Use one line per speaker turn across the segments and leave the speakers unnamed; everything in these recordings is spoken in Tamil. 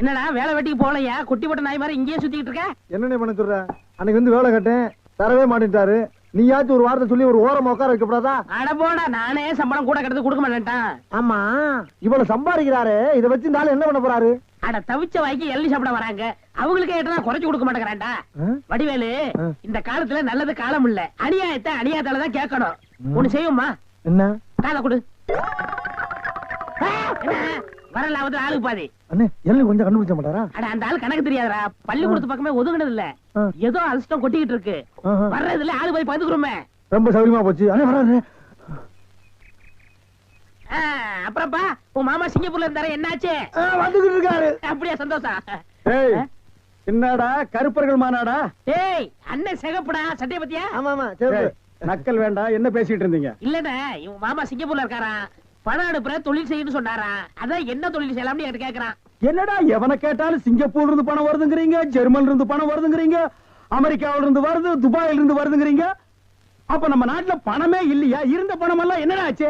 என்னடா வேலை வெட்டிக்கு போகலையா குட்டி போட்ட நாய் மாதிரி இங்கேயே சுத்திட்டு இருக்க
என்னன்னு பண்ண சொல்ற அன்னைக்கு வந்து வேலை கட்டேன் தரவே மாட்டேன்ட்டாரு நீயாச்சும் ஒரு வார்த்தை சொல்லி ஒரு ஓரம் உட்கார கூடாதா
அட போடா நானே சம்பளம் கூட கெடுத்து கொடுக்க மாட்டேன்ட்டான்
ஆமா இவ்வளவு சம்பாதிக்கிறாரு இதை வச்சு இந்த என்ன பண்ண போறாரு
அட தவிச்ச வாய்க்கு எள்ளி சாப்பிட வராங்க அவங்களுக்கு ஏட்டா குறைச்சு கொடுக்க மாட்டேங்கிறாண்டா வடிவேலு இந்த காலத்துல நல்லது காலம் இல்ல அநியாயத்தை அநியாயத்தாலதான் கேட்கணும் ஒண்ணு செய்யுமா என்ன காலை கொடு வரலாவது ஆளு பாதி
அண்ணே கொஞ்சம் கண்டுபிடிச்ச மாட்டாரா
அட அந்த ஆளு கணக்கு தெரியாதடா பள்ளிக்கூடத்து பக்கமே ஒதுங்கினது இல்ல ஏதோ அதிர்ஷ்டம் கொட்டிக்கிட்டு இருக்கு வர்றதுல ஆளு பாதி பாத்துக்கிறோமே
ரொம்ப சௌரியமா போச்சு அண்ணே வராரு
உன் மாமா சிங்கப்பூர்ல இருந்தாரு என்னாச்சு இருக்காரு அப்படியா சந்தோஷம்
என்னடா கருப்பர்கள் மாநாடா
ஏய் அண்ணன் சிகப்புடா சட்டை பத்தியா
ஆமா ஆமா நக்கல் வேண்டாம் என்ன பேசிட்டு இருந்தீங்க
இல்லடா இவன் மாமா சிங்கப்பூர்ல இருக்காரா பணம் அனுப்புற தொழில் செய்யணும்னு சொன்னாரா அதான் என்ன தொழில் செய்யலாம்னு என்கிட்ட கேக்குறான்
என்னடா எவனை கேட்டாலும் சிங்கப்பூர்ல இருந்து பணம் வருதுங்கிறீங்க ஜெர்மன்ல இருந்து பணம் வருதுங்கிறீங்க அமெரிக்காவில இருந்து வருது துபாயில இருந்து வருதுங்கிறீங்க அப்ப நம்ம நாட்டுல பணமே இல்லையா இருந்த பணம் எல்லாம் என்னடா ஆச்சு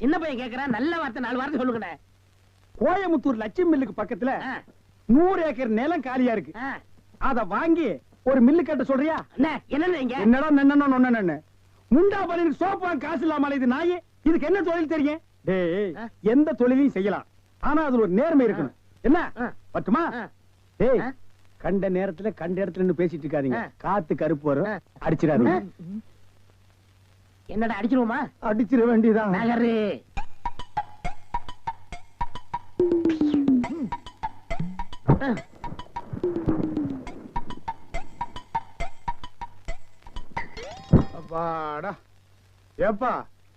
சின்ன பையன் கேக்குறான் நல்ல வார்த்தை நாலு வார்த்தை சொல்லுங்க
கோயம்புத்தூர் லட்சுமி மில்லுக்கு பக்கத்துல நூறு ஏக்கர் நிலம் காலியா இருக்கு அத வாங்கி ஒரு மில்லு கட்ட சொல்றியா
என்னடா
முண்டா பலனுக்கு சோப்பான் காசு இல்லாமல் இது நாயே இதுக்கு என்ன தொழில் தெரியும் எந்த தொழிலையும் செய்யலாம் ஆனா அதுல ஒரு நேர்மை இருக்கணும் என்ன பட்டுமா டேய் கண்ட நேரத்துல கண்ட இடத்துல பேசிட்டு இருக்காதீங்க காத்து கருப்பு வரும் அடிச்சிடாதீங்க
என்னடா அடிச்சிருவோமா
அடிச்சிட வேண்டியதான் அப்பாடா ஏப்பா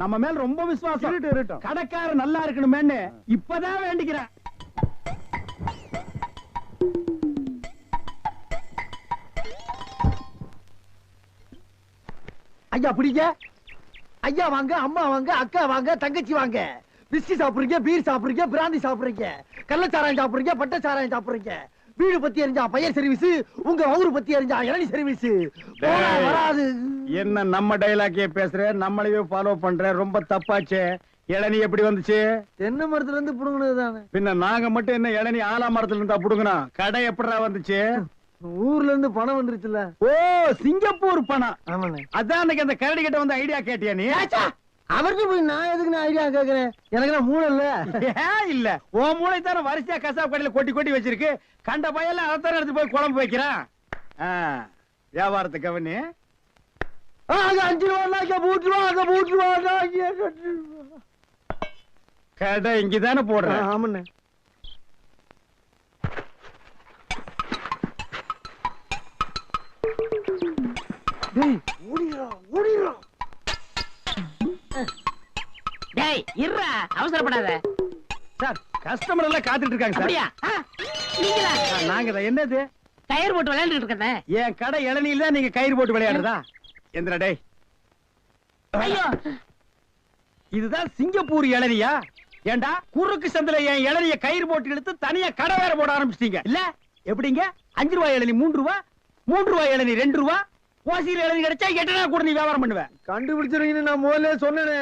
நம்ம மேல ரொம்ப விசுவாசம் கடைக்காரர் நல்லா இருக்கணுமேன்னு இப்பதான் வேண்டிக்கிறேன்
ஐயா பிடிக்க ஐயா வாங்க அம்மா வாங்க அக்கா வாங்க தங்கச்சி வாங்க விஸ்கி சாப்பிடுறீங்க பீர் சாப்பிடுறீங்க பிராந்தி சாப்பிடுறீங்க கள்ளச்சாராயம் சாப்பிடுறீங்க பட்டை சாராயம் சாப்பிடுறீங்க வீடு பத்தி அறிஞ்சா பையன் சர்வீஸ் உங்க ஊரு பத்தி அறிஞ்சா இளநி சர்வீஸ் வராது
என்ன நம்ம டைலாக்கே பேசுற நம்மளையே ஃபாலோ பண்ற ரொம்ப தப்பாச்சே இளநீ எப்படி வந்துச்சு தென்னை மரத்துல இருந்து புடுங்கினதுதானே பின்ன நாங்க மட்டும் என்ன இளநீ ஆலா மரத்துல இருந்தா புடுங்கினா கடை எப்படிடா வந்துச்சு ஊர்ல இருந்து பணம் வந்துருச்சுல ஓ சிங்கப்பூர் பணம் அதான் அன்னைக்கு அந்த கரடி கிட்ட வந்து ஐடியா கேட்டியா நீ அவருக்கு போய் நான் எதுக்கு நான் ஐடியா கேக்குறேன் எனக்கு நான் மூளை இல்ல ஏன் இல்ல ஓ மூளை தானே வரிசையா கசாப் கடையில கொட்டி கொட்டி வச்சிருக்கு கண்ட பையெல்லாம் அதை எடுத்து போய் குழம்பு வைக்கிறான் வியாபாரத்தை கவனி அங்க அஞ்சு ரூபாய்னாக்கா மூன்று ரூபா அங்க மூன்று ரூபாய்னாக்கா கடை போடுறேன் ஆமாண்ணே
டேய் ஓடிடா அவசரப்படாத
சார் கஸ்டமர் எல்லாம் காத்துட்டு இருக்காங்க
சார் அப்படியா
ஆ, என்னது
கயிறு போட்டு விளையாண்டுட்டு இருக்கேன்
ஏன் கடை இளநியில் நீங்க கயிறு போட்டு விளையாடுறதா எந்திரா டேய் இதுதான் சிங்கப்பூர் இளநியா ஏண்டா குறுக்கு சந்தில என் இளநிய கயிறு போட்டு எடுத்து தனியா கடை வேற போட ஆரம்பிச்சிட்டீங்க இல்ல எப்படிங்க அஞ்சு ரூபாய் இளநி மூன்று ரூபா மூன்று ரூபாய் இளநி ரெண்டு ரூபா ஓசியில் இளநி கிடைச்சா எட்டனா கூட நீ வியாபாரம் பண்ணுவேன் கண்டுபிடிச்சிருக்கீங்கன்னு நான் முதல்ல சொன்னேன்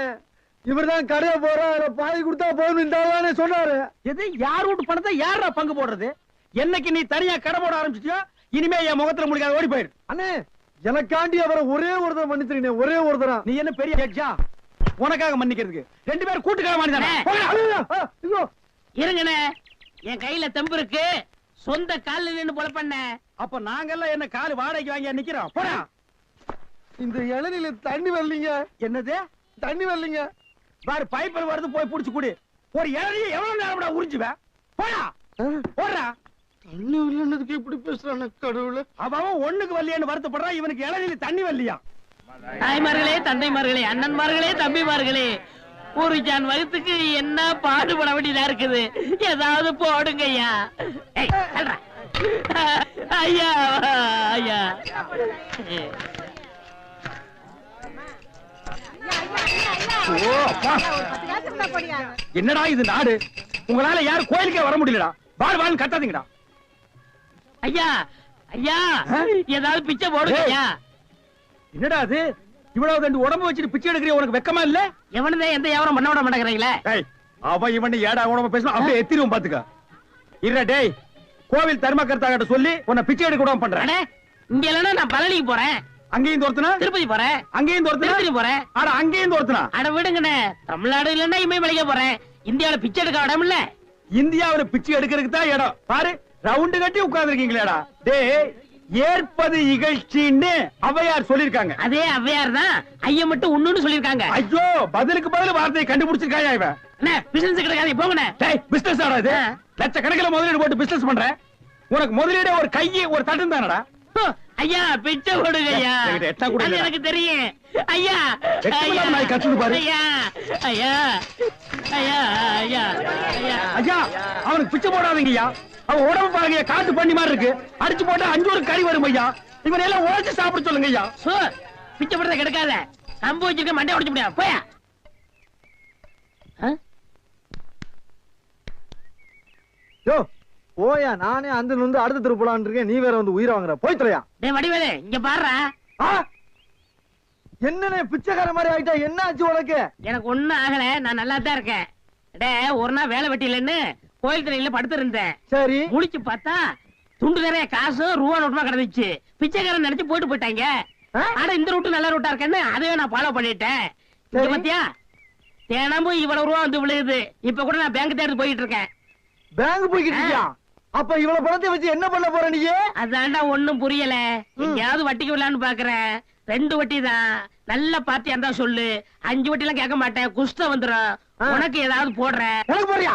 இவர் தான் கடையை போறா பாதி கொடுத்தா போதும் இந்த சொன்னாரு எது யார் வீட்டு பணத்தை யாரா பங்கு போடுறது என்னைக்கு நீ தனியா கடை போட ஆரம்பிச்சிட்டியோ இனிமே என் முகத்துல முடிக்காத ஓடி போயிரு அண்ணே எனக்காண்டி அவரை ஒரே ஒருத்தர் மன்னிச்சிருக்கீங்க ஒரே ஒருத்தரா நீ என்ன பெரிய ஜட்ஜா உனக்காக மன்னிக்கிறதுக்கு ரெண்டு பேரும் கூட்டுக்கார மாட்டானே
இருங்கண்ணே என் கையில தெம்பு இருக்கு சொந்த கால நின்னு போல பண்ண
அப்ப நாங்கெல்லாம் என்ன கால் வாடகைக்கு வாங்கி நிக்கிறோம் போடா இந்த இளநில தண்ணி வரலீங்க என்னது தண்ணி வரலீங்க பாரு பைப்பில் வருது போய் புடிச்சு கூடி ஒரு இளநியை எவ்வளவு நேரம் உறிஞ்சுவேன் போடா போடுறா தண்ணி இல்லைன்னதுக்கு எப்படி பேசுறான கடவுள அவன் ஒண்ணுக்கு வரலையான்னு வருத்தப்படுறான் இவனுக்கு இளநில தண்ணி வரலையா
தாய்மார்களே தந்தைமார்களே அண்ணன்மார்களே தம்பிமார்களே ஒரு ஜான் வயிற்றுக்கு என்ன பாடுபட வேண்டியதா இருக்குது ஏதாவது போடுங்க ஐயா ஐயா ஐயா
என்னடா இது நாடு உங்களால யாரும் கோயிலுக்கே வர முடியலடா பால் பாடுன்னு கத்தாதீங்கடா
ஐயா ஐயா ஏதாவது பிச்சை போடுங்க
என்னடா அது இவ்வளவு ரெண்டு உடம்பு வச்சுட்டு பிச்சை எடுக்கிற உனக்கு வெக்கமா இல்ல
எவனதே எந்த வியாபாரம் பண்ண விட மாட்டேங்கிறீங்களே
அவன் இவன் ஏடா உடம்பு பேசணும் அப்படியே எத்திரும் பாத்துக்க இருடா டேய் கோவில் தர்மகர்த்தா கிட்ட சொல்லி உன்னை பிச்சை எடுக்க விடாம பண்றேன்
இங்க இல்லனா நான் பழனிக்கு போறேன் அங்கேயும் தோர்த்தனா திருப்பதி போறேன் அங்கேயும் தோர்த்தனா திருப்பதி போறேன்
அட அங்கேயும் தோர்த்தனா
அட விடுங்கண்ணே தமிழ்நாடு இல்லன்னா இமயமலைக்கு போறேன் இந்தியாவில பிச்சை எடுக்க இடம் இல்ல
இந்தியாவில பிச்சை எடுக்கிறதுக்கு தான் இடம் பாரு ரவுண்டு கட்டி உட்கார்ந்துருக்கீங்களேடா டே ஏற்பது இகழ்ச்சின்னு அவையார் சொல்லிருக்காங்க
அதே அவையார் தான் ஐய மட்டும் ஒண்ணுன்னு சொல்லிருக்காங்க
ஐயோ பதிலுக்கு பதில் வார்த்தையை கண்டுபிடிச்சிருக்காயா இவன்
பிசினஸ் கிடைக்காது போங்கண்ணே
டேய் பிசினஸ் ஆடா இது லட்சக்கணக்கில் முதலீடு போட்டு பிசினஸ் பண்ற உனக்கு முதலீடு ஒரு கையை ஒரு தட்டம் தானடா
ஐயா பிச்சை போடுங்க ஐயா எட்டா கூட எனக்கு தெரியும் ஐயா
ஐயா நான் கத்துது
ஐயா ஐயா ஐயா ஐயா
ஐயா அவனுக்கு பிச்சை போடாதீங்க ஐயா அவன் உடம்பு பாருங்க காட்டு பண்ணி மாதிரி இருக்கு அடிச்சு போட்டா அஞ்சு ஒரு கறி வரும் ஐயா இவனை எல்லாம் உழைச்சு சாப்பிட சொல்லுங்க ஐயா
சார் பிச்சை படுறத கிடைக்காத கம்பு வச்சிருக்க மண்டை உடைச்சு முடியா போயா
யோ போயா நானே அந்த நுந்து அடுத்த திருப்பலான் இருக்கேன் நீ வேற வந்து உயிரை வாங்குற போய் தொலையா
டேய் வடிவேலே இங்க பாரு
என்னனே பிச்சைக்கார மாதிரி ஆயிட்டா என்ன ஆச்சு உனக்கு
எனக்கு ஒண்ணும் ஆகல நான் நல்லா தான் இருக்கேன் டே ஒரு நாள் வேலை வெட்டி இல்லைன்னு கோயில் திரையில படுத்திருந்தேன் சரி முடிச்சு பார்த்தா துண்டு நிறைய காசும் ரூபா நோட்டுமா கிடந்துச்சு பிச்சைக்காரன் நினைச்சு போட்டு போயிட்டாங்க ஆனா இந்த ரூட்டு நல்ல ரூட்டா இருக்கேன்னு அதையும் நான் ஃபாலோ பண்ணிட்டேன் இங்க பாத்தியா தினமும் இவ்வளவு ரூபா வந்து விழுகுது இப்ப கூட நான் பேங்க் தேடி போயிட்டு இருக்கேன்
பேங்க் போய்கிட்டு அப்ப இவ்வளவு பணத்தை வச்சு என்ன பண்ண போற நீ
அதான்டா ஒண்ணும் புரியல எங்கயாவது வட்டிக்கு விடலான்னு பாக்குறேன் ரெண்டு வட்டி தான் நல்ல பார்த்தியா இருந்தா சொல்லு அஞ்சு வட்டி எல்லாம் கேட்க மாட்டேன் குஸ்த வந்துடும் உனக்கு ஏதாவது போடுறேன்
போறியா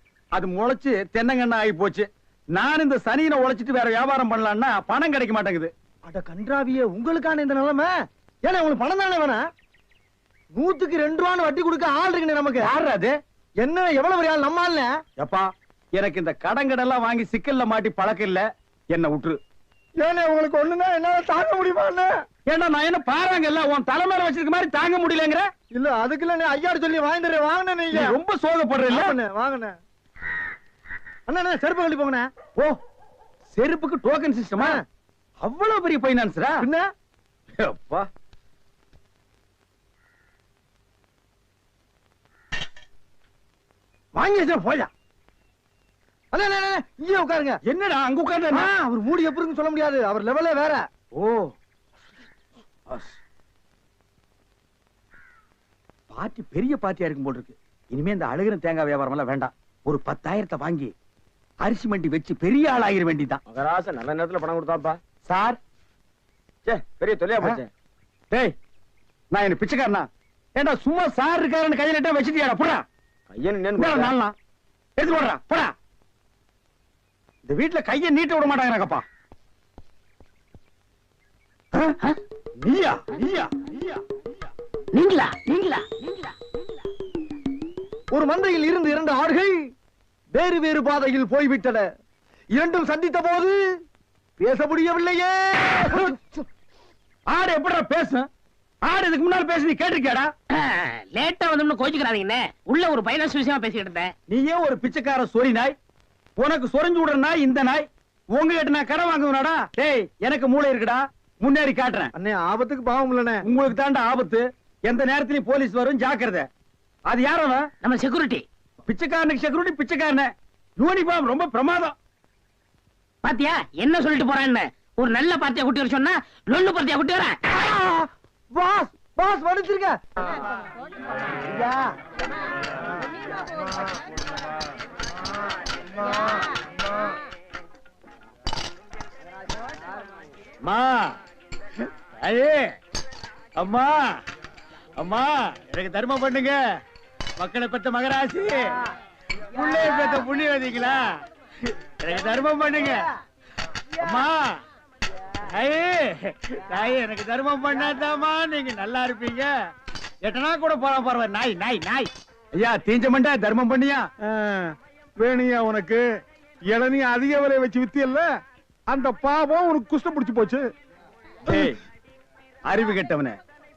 அது முளைச்சு தென்னங்கண்ணா ஆகி போச்சு நான் இந்த சனியில உழைச்சிட்டு வேற வியாபாரம் பண்ணலாம்னா பணம் கிடைக்க மாட்டேங்குது அட கன்றாவிய உங்களுக்கான இந்த நிலைமை ஏன்னா உங்களுக்கு பணம் தானே வேணா நூத்துக்கு ரெண்டு ரூபான்னு வட்டி கொடுக்க ஆள் இருக்குன்னு நமக்கு யாருறாது என்ன எவ்வளவு பெரிய ஆள் நம்ம ஆள்ல எப்பா எனக்கு இந்த கடன் கடெல்லாம் வாங்கி சிக்கல்ல மாட்டி பழக்கம் இல்ல என்ன விட்டுரு ஏன்னா உங்களுக்கு ஒண்ணுன்னா என்ன தாங்க முடியுமா ஏன்னா நான் என்ன பாருங்க இல்ல உன் தலைமையில வச்சிருக்க மாதிரி தாங்க முடியலங்கிற இல்ல அதுக்குள்ள ஐயா சொல்லி வாங்கிட்டு வாங்கினேன் நீங்க ரொம்ப சோகப்படுறீங்க வாங்கினேன் அண்ணா செருப்பு கழி போங்கண்ணா ஓ செருப்புக்கு டோக்கன் சிஸ்டமா அவ்வளவு பெரிய பைனான்ஸரா என்ன அப்பா வாங்கிச்சா போயா அதான் என்னடா அங்க உட்காரு அவர் மூடி எப்படி சொல்ல முடியாது அவர் லெவலே வேற ஓ பார்ட்டி பெரிய பார்ட்டியா இருக்கும் போல் இருக்கு இனிமே இந்த அழுகிற தேங்காய் வியாபாரம் எல்லாம் வேண்டாம் ஒரு பத்தாயிரத்தை வாங்கி அரிசி மண்டி வச்சு பெரிய ஆள் ஆகிற வேண்டிதான் மகராச நல்ல நேரத்துல பணம் கொடுத்தாப்பா சார் சே பெரிய தொல்லையா போச்சேன் டேய் நான் என்ன பிச்சைக்காரனா ஏண்டா சும்மா சார் இருக்காருன்னு கையில எட்டா வச்சிட்டியாடா போடா கையன் நாளா எடுத்து போடுறா போடா இந்த வீட்டுல கைய நீட்ட விட மாட்டாங்க நீயா நீயா நீயா
நீங்களா நீங்களா நீங்களா
ஒரு மந்தையில் இருந்து இரண்டு ஆடுகள் வேறு வேறு பாதையில் போய்விட்டன இரண்டும் சந்தித்த போது பேச முடியவில்லையே ஆடு எப்படி பேச ஆடு இதுக்கு முன்னால் பேசி நீ கேட்டிருக்கியாடா
லேட்டா வந்தோம்னு கோச்சிக்கிறாதீங்கண்ணே உள்ள ஒரு பைனான்ஸ் விஷயமா பேசிக்கிட்டு இருந்தேன்
நீ ஏன் ஒரு பிச்சைக்கார சொறி நாய் உனக்கு சொரிஞ்சு விடுற நாய் இந்த நாய் உங்ககிட்ட நான் கடை வாங்குவனாடா டேய் எனக்கு மூளை இருக்குடா முன்னேறி காட்டுறேன் அண்ணே ஆபத்துக்கு பாவம் இல்லண்ணே உங்களுக்கு தாண்ட ஆபத்து எந்த நேரத்திலையும் போலீஸ் வரும் ஜாக்கிரதை அது யாரோ நம்ம செக்யூரிட்டி பிச்சைக்காரனுக்கு செக்யூரிட்டி பிச்சைக்காரன யூனிஃபார்ம் ரொம்ப பிரமாதம்
பாத்தியா என்ன சொல்லிட்டு போறான்னு ஒரு நல்ல பாத்தியா குட்டி வர சொன்னா லொல்லு பாத்தியா குட்டி வர
பாஸ் பாஸ் வடிச்சிருக்க அம்மா அம்மா அம்மா எனக்கு தர்மம் பண்ணுங்க மக்களை பெற்ற மகராசி பிள்ளைய பெற்ற புண்ணியவதிங்களா எனக்கு தர்மம் பண்ணுங்க அம்மா தாயே எனக்கு தர்மம் பண்ணாதாமா நீங்க நல்லா இருப்பீங்க எட்டனா கூட போலாம் பரவ நாய் நாய் நாய் ஐயா தீஞ்ச மண்டா தர்மம் பண்ணியா வேணுயா உனக்கு இளநீ அதிக விலை வச்சு வித்தியல்ல அந்த பாவம் உனக்கு குஷ்டம் பிடிச்சு போச்சு அறிவு கெட்டவனே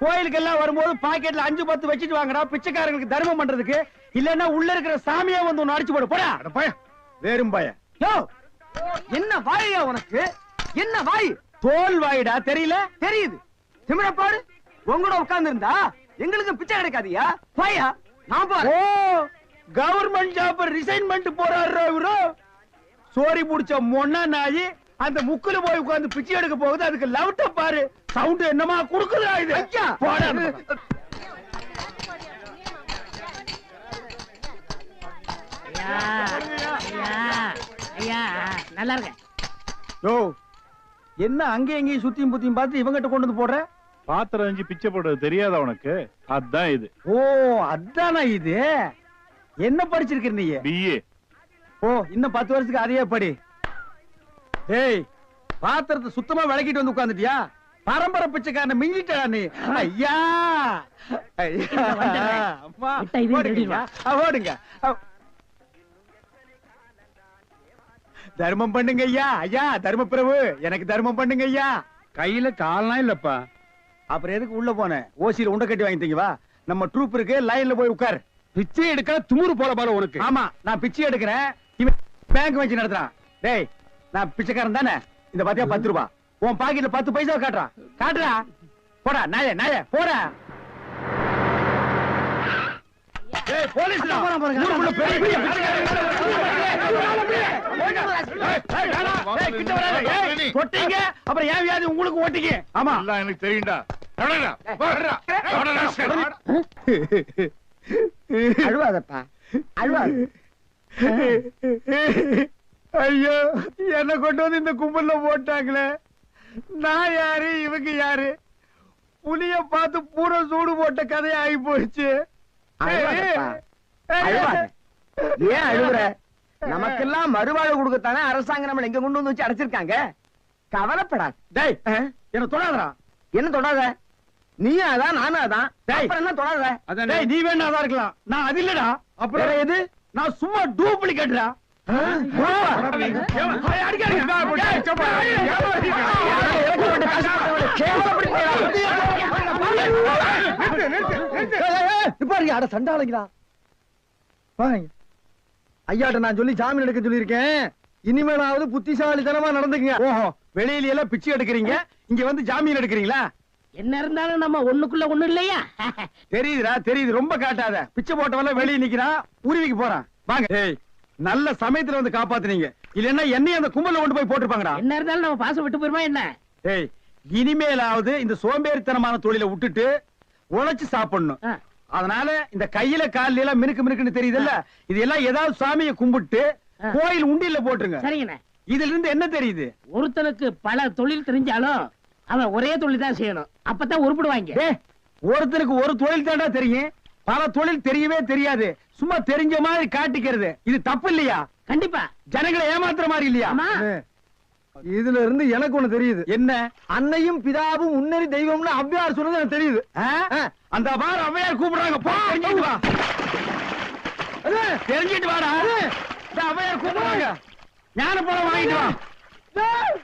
கோயிலுக்கு எல்லாம் வரும்போது பாக்கெட்ல அஞ்சு பத்து வச்சுட்டு வாங்கடா பிச்சைக்காரங்களுக்கு தர்மம் பண்றதுக்கு இல்லன்னா உள்ள இருக்கிற சாமியா வந்து ஒன்னு அடிச்சு போடு போடா பய வேறும் பய என்ன வாயா உனக்கு என்ன வாய் தோல் வாயிடா தெரியல தெரியுது திமிரப்பாடு உங்களோட உட்கார்ந்து இருந்தா எங்களுக்கு பிச்சை கிடைக்காதியா வாயா நான் பாரு ஓ கவர்மெண்ட் ஜாப் ரிசைன் பண்ணிட்டு போறாரு இவரு சோரி புடிச்ச மொன்னா நாயி அந்த முக்குல போய் உட்கார்ந்து பிச்சை எடுக்க போகுது அதுக்கு லவுட்ட பாரு சவுண்ட் என்னமா குடுக்குதா இது போடா நல்லா இருக்கேன் யோ என்ன அங்கே எங்கேயும் சுத்தியும் புத்தியும் பார்த்து இவங்கிட்ட கொண்டு வந்து போடுற பாத்திரம் அஞ்சு பிச்சை போடுறது தெரியாத உனக்கு அதான் இது ஓ அதானா இது என்ன படிச்சிருக்க நீ பிஏ ஓ இன்னும் பத்து வருஷத்துக்கு அதையே படி ஏய் பாத்திரத்தை சுத்தமா விளக்கிட்டு வந்து உட்காந்துட்டியா பரம்பரை பிச்சைக்காரன் மிஞ்சிட்டா ஐயா ஓடுங்க தர்மம் பண்ணுங்க ஐயா ஐயா தர்ம பிரபு எனக்கு தர்மம் பண்ணுங்க ஐயா கையில கால்லாம் இல்லப்பா அப்புறம் எதுக்கு உள்ள போனேன் ஓசியில உண்டை கட்டி வாங்கிட்டீங்க வா நம்ம ட்ரூப் இருக்கு லைன்ல போய் உட்கார் பிச்சை எடுக்க துமுறு போல பால உனக்கு ஆமா நான் பிச்சை எடுக்கிறேன் இவன் பேங்க் வச்சு நடத்துறான் டேய் நான் பிச்சைக்காரன் தானே இந்த பாத்தியா பத்து ரூபா உன் பாக்கெட்ல பத்து பைசா காட்டுறான் காட்டுறா போடா நாய நாய போட போலீஸ் பெரிய அப்புறம் ஏன் வியாதி உங்களுக்கு ஓட்டிங்க ஆமா எல்லாம் எனக்கு தெரியும்டா அழுவாதப்பா அழுவாது ஐயோ என்ன கொண்டு வந்து இந்த கும்பல்ல போட்டாங்களே நான் யாரு இவங்க யாரு புலிய பார்த்து பூரா சூடு போட்ட கதையா ஆகி போயிடுச்சு ஏன் அழுகுற நமக்கெல்லாம் மறுவாழ்வு கொடுக்கத்தானே அரசாங்கம் நம்மள எங்க கொண்டு வந்து வச்சு அடைச்சிருக்காங்க கவலைப்படா டேய் என்ன தொடாதடா என்ன தொடாத நீ அதான் நானும் அதான் அப்புறம் என்ன தொடாத டேய் நீ வேணாதான் இருக்கலாம் நான் அது இல்லடா அப்புறம் எது நான் சும்மா டூப்ளிகேட்ரா சண்டாளங்களா ஐயாட்ட நான் சொல்லி ஜாமீன் எடுக்க சொல்லியிருக்கேன் இனிமேலாவது புத்திசாலித்தனமா நடந்துக்குங்க ஓஹோ வெளியில எல்லாம் பிச்சை எடுக்கிறீங்க இங்க வந்து ஜாமீன் எடுக்கிறீங்களா என்ன இருந்தாலும் நம்ம ஒண்ணுக்குள்ள ஒண்ணு இல்லையா தெரியுதுடா தெரியுது ரொம்ப காட்டாத பிச்சை போட்டவெல்லாம் வெளியே நிக்கிறான் உருவிக்கு போறான் வாங்க நல்ல சமயத்துல வந்து காப்பாத்துனீங்க இல்லன்னா என்னைய அந்த கும்பல கொண்டு போய் போட்டுப்பாங்கடா என்ன இருந்தாலும் நம்ம பாசம் விட்டு போயிருமா என்ன டேய் இனிமேலாவது இந்த சோம்பேறித்தனமான தொழில விட்டுட்டு உழைச்சு சாப்பிடணும் அதனால இந்த கையில கால்ல எல்லாம் மினுக்கு மினுக்குன்னு தெரியுதுல்ல இது எல்லாம் ஏதாவது சாமியை கும்பிட்டு கோயில் உண்டியில போட்டுருங்க சரிங்கண்ணே இதுல இருந்து என்ன தெரியுது ஒருத்தனுக்கு பல தொழில் தெரிஞ்சாலும் அவன் ஒரே தொழில் தான் செய்யணும் அப்பதான் உருப்பிடுவாங்க ஒருத்தனுக்கு ஒரு தொழில் தாண்டா தெரியும் பல தொழில் தெரியவே தெரியாது சும்மா தெரிஞ்ச மாதிரி காட்டிக்கிறது இது தப்பு இல்லையா கண்டிப்பா ஜனங்களை ஏமாத்துற மாதிரி இல்லையா இதுல இருந்து எனக்கு ஒண்ணு தெரியுது என்ன அன்னையும் பிதாவும் உன்னறி தெய்வம்னு அவ்வியார் சொன்னது எனக்கு தெரியுது அந்த வார அவ்வையார் கூப்பிடுறாங்க போ தெரிஞ்சிட்டு வா வாடா அவ்வையார் கூப்பிடுறாங்க ஞான படம் வாங்கிட்டு வா